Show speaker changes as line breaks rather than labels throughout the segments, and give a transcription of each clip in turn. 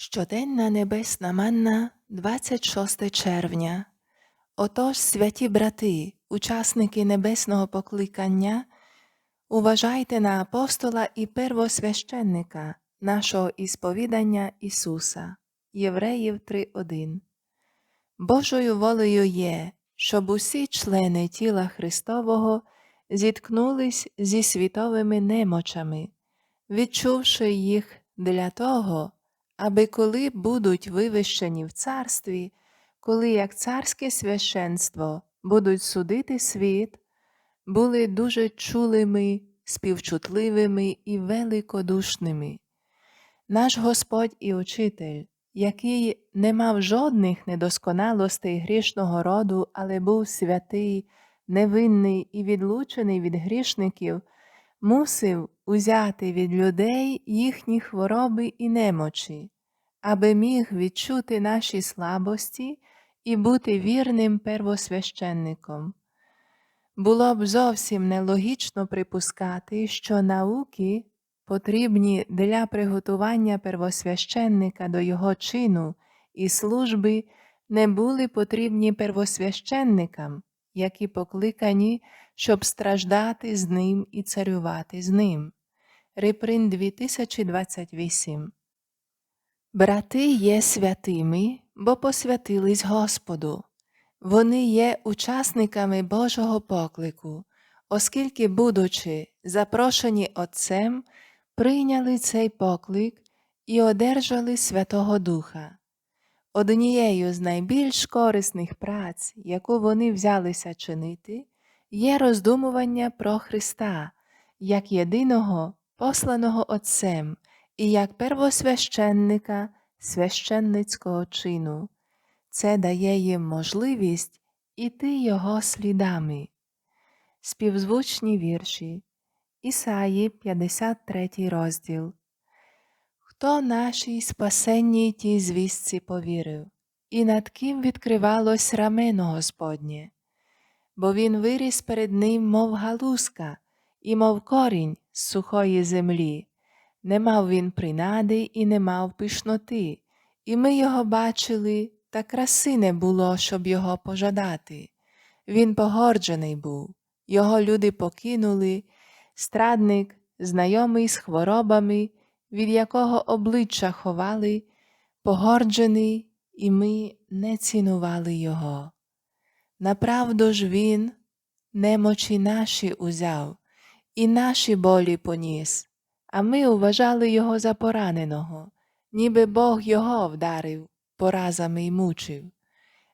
Щоденна небесна манна 26 червня. Отож, святі брати, учасники небесного покликання, уважайте на апостола і первосвященника нашого ісповідання Ісуса. Євреїв 3.1. Божою волею є, щоб усі члени тіла Христового зіткнулись зі світовими немочами, відчувши їх для того, аби коли будуть вивищені в царстві, коли як царське священство будуть судити світ, були дуже чулими, співчутливими і великодушними. Наш Господь і Учитель, який не мав жодних недосконалостей грішного роду, але був святий, невинний і відлучений від грішників, мусив узяти від людей їхні хвороби і немочі, аби міг відчути наші слабості і бути вірним первосвященником. Було б зовсім нелогічно припускати, що науки, потрібні для приготування первосвященника до його чину і служби, не були потрібні первосвященникам, які покликані, щоб страждати з ним і царювати з ним. Реприн 2028 Брати є святими, бо посвятились Господу. Вони є учасниками Божого поклику, оскільки, будучи запрошені Отцем, прийняли цей поклик і одержали Святого Духа. Однією з найбільш корисних праць, яку вони взялися чинити, є роздумування про Христа як єдиного посланого Отцем і як первосвященника священницького чину. Це дає їм можливість іти Його слідами. Співзвучні вірші Ісаї 53 розділ. Хто нашій спасенній тій звістці повірив, і над ким відкривалось рамено Господнє, бо він виріс перед ним, мов галузка, і мов корінь з сухої землі. Не мав він принади і не мав пишноти, і ми його бачили, та краси не було, щоб його пожадати. Він погорджений був, його люди покинули, страдник, знайомий з хворобами, від якого обличчя ховали, погорджений, і ми не цінували його. Направду ж він немочі наші узяв, і наші болі поніс, а ми вважали його за пораненого, ніби Бог його вдарив, поразами й мучив.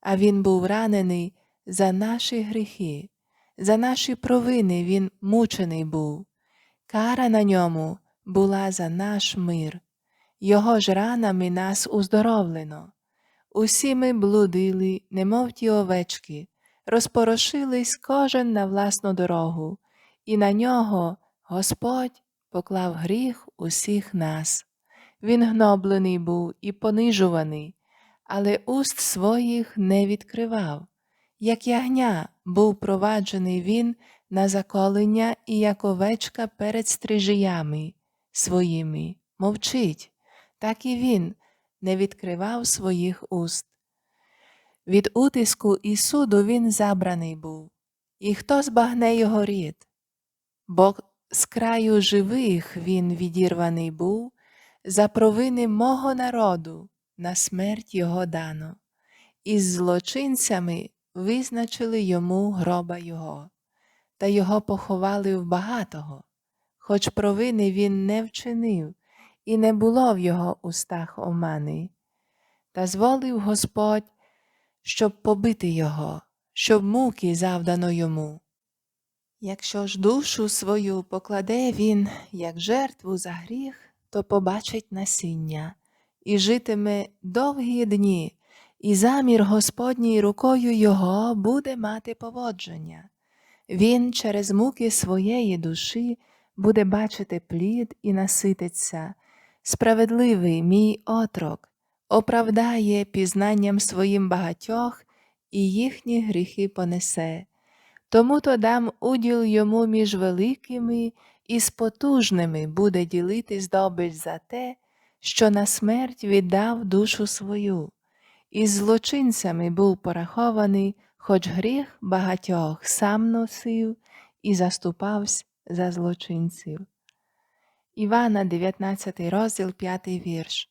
А він був ранений за наші гріхи, за наші провини він мучений був. Кара на ньому була за наш мир, його ж ранами нас уздоровлено. Усі ми блудили, немов ті овечки, розпорошились кожен на власну дорогу, і на нього Господь поклав гріх усіх нас. Він гноблений був і понижуваний, але уст своїх не відкривав. Як ягня був проваджений він на заколення і як овечка перед стрижіями своїми, мовчить, так і він не відкривав своїх уст. Від утиску і суду він забраний був, і хто збагне його рід, бо з краю живих він відірваний був, за провини мого народу на смерть його дано, і з злочинцями визначили йому гроба його, та його поховали в багатого, хоч провини він не вчинив, і не було в його устах омани. Та зволив Господь, щоб побити його, щоб муки завдано йому. Якщо ж душу свою покладе він, як жертву за гріх, то побачить насіння, і житиме довгі дні, і замір Господній рукою його буде мати поводження. Він через муки своєї душі буде бачити плід і насититься. Справедливий мій отрок оправдає пізнанням своїм багатьох і їхні гріхи понесе. Тому то дам уділ йому між великими і з потужними буде ділити здобич за те, що на смерть віддав душу свою, і з злочинцями був порахований, хоч гріх багатьох сам носив і заступався за злочинців. Івана, 19 розділ, 5 вірш.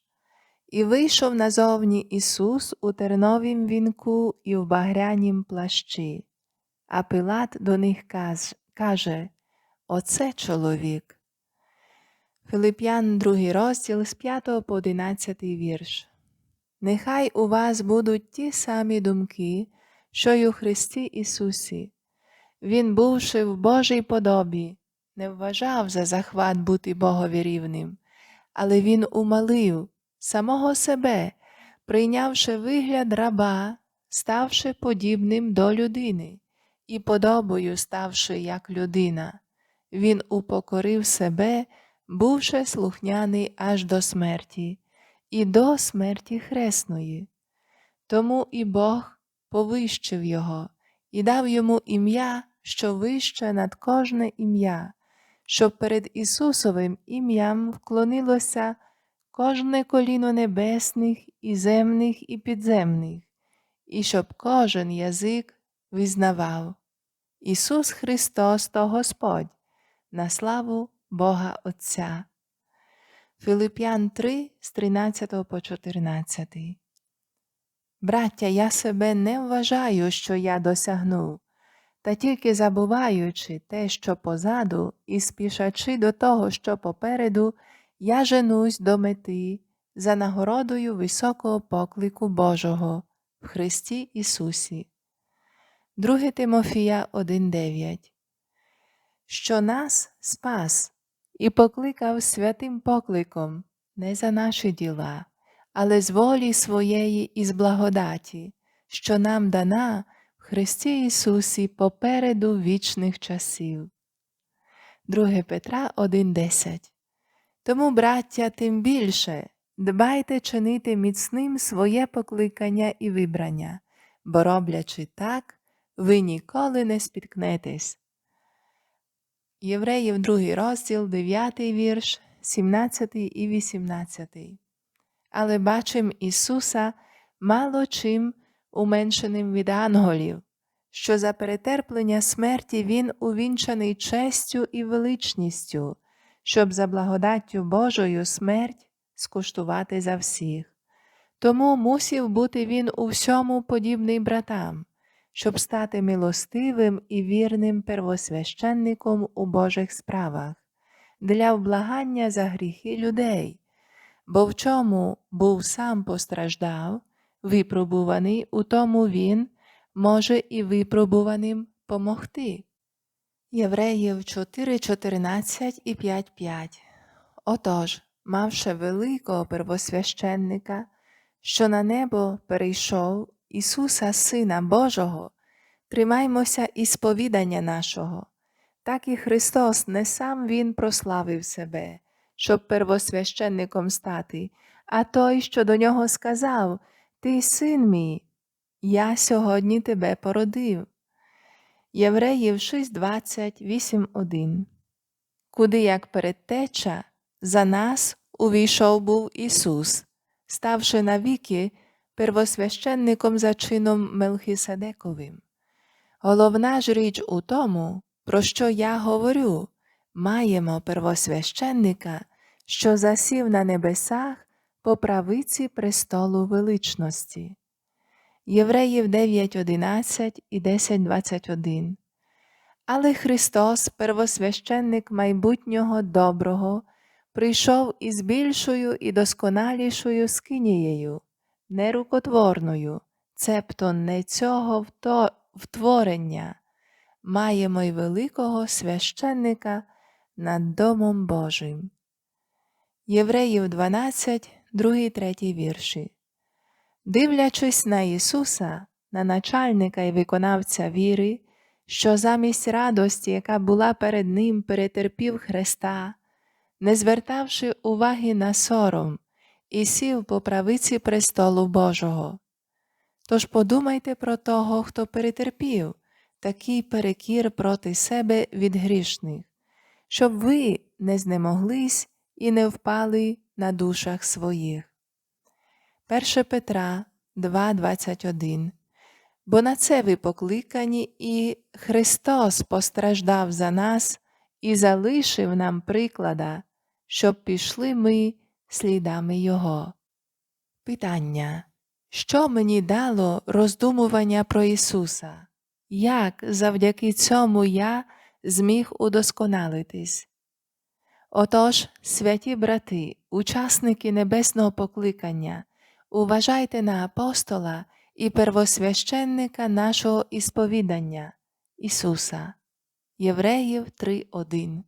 І вийшов назовні Ісус у терновім вінку і в багрянім плащі. А Пилат до них каже Оце чоловік. Филип'ян, 2 розділ з 5 по 11 вірш. Нехай у вас будуть ті самі думки, що й у Христі Ісусі. Він, бувши в Божій подобі, не вважав за захват бути Богові рівним, але він умалив самого себе, прийнявши вигляд раба, ставши подібним до людини, і подобою ставши як людина, він упокорив себе, бувши слухняний аж до смерті, і до смерті хресної. Тому і Бог повищив його і дав йому ім'я, що вище над кожне ім'я, щоб перед Ісусовим ім'ям вклонилося кожне коліно небесних і земних і підземних, і щоб кожен язик визнавав. Ісус Христос то Господь, на славу Бога Отця. Филип'ян 3 з 13 по 14. Браття, я себе не вважаю, що я досягнув, та тільки забуваючи те, що позаду, і спішачи до того, що попереду, я женусь до мети за нагородою високого поклику Божого в Христі Ісусі. 2 Тимофія 1.9 Що нас спас і покликав святим покликом не за наші діла, але з волі своєї і з благодаті, що нам дана в Христі Ісусі попереду вічних часів. 2 Петра 1.10 Тому, браття, тим більше дбайте чинити міцним своє покликання і вибрання, бо роблячи так, ви ніколи не спіткнетесь. Євреїв 2 розділ, 9 вірш, 17 і 18. Але бачим Ісуса мало чим уменшеним від анголів, що за перетерплення смерті Він увінчаний честю і величністю, щоб за благодаттю Божою смерть скуштувати за всіх. Тому мусів бути він у всьому подібний братам, щоб стати милостивим і вірним первосвященником у Божих справах, для вблагання за гріхи людей, бо в чому був сам постраждав, випробуваний, у тому він може і випробуваним помогти. Євреїв 4.14 і 5.5 Отож, мавши великого первосвященника, що на небо перейшов Ісуса Сина Божого, тримаймося і сповідання нашого, так і Христос не сам Він прославив себе, щоб первосвященником стати, а той, що до нього сказав Ти син мій, я сьогодні тебе породив. Євреїв 6.20, 8.1 Куди як передтеча, за нас увійшов був Ісус, ставши навіки первосвященником за чином Мелхиседековим. Головна ж річ у тому, про що я говорю, маємо первосвященника, що засів на небесах по правиці престолу величності. Євреїв 9.11 і 10.21 Але Христос, первосвященник майбутнього доброго, прийшов із більшою і досконалішою скинією, нерукотворною, цебто не цього втворення, маємо й великого священника над Домом Божим. Євреїв 12, 2, 3 вірші. Дивлячись на Ісуса, на начальника і виконавця віри, що замість радості, яка була перед Ним, перетерпів Христа, не звертавши уваги на сором, і сів по правиці престолу Божого. Тож подумайте про того, хто перетерпів такий перекір проти себе від грішних, щоб ви не знемоглись і не впали на душах своїх. 1 Петра 2,21 Бо на це ви покликані, і Христос постраждав за нас і залишив нам приклада, щоб пішли ми слідами Його. Питання. Що мені дало роздумування про Ісуса? Як завдяки цьому я зміг удосконалитись? Отож, святі брати, учасники небесного покликання, уважайте на апостола і первосвященника нашого ісповідання Ісуса. Євреїв 3.1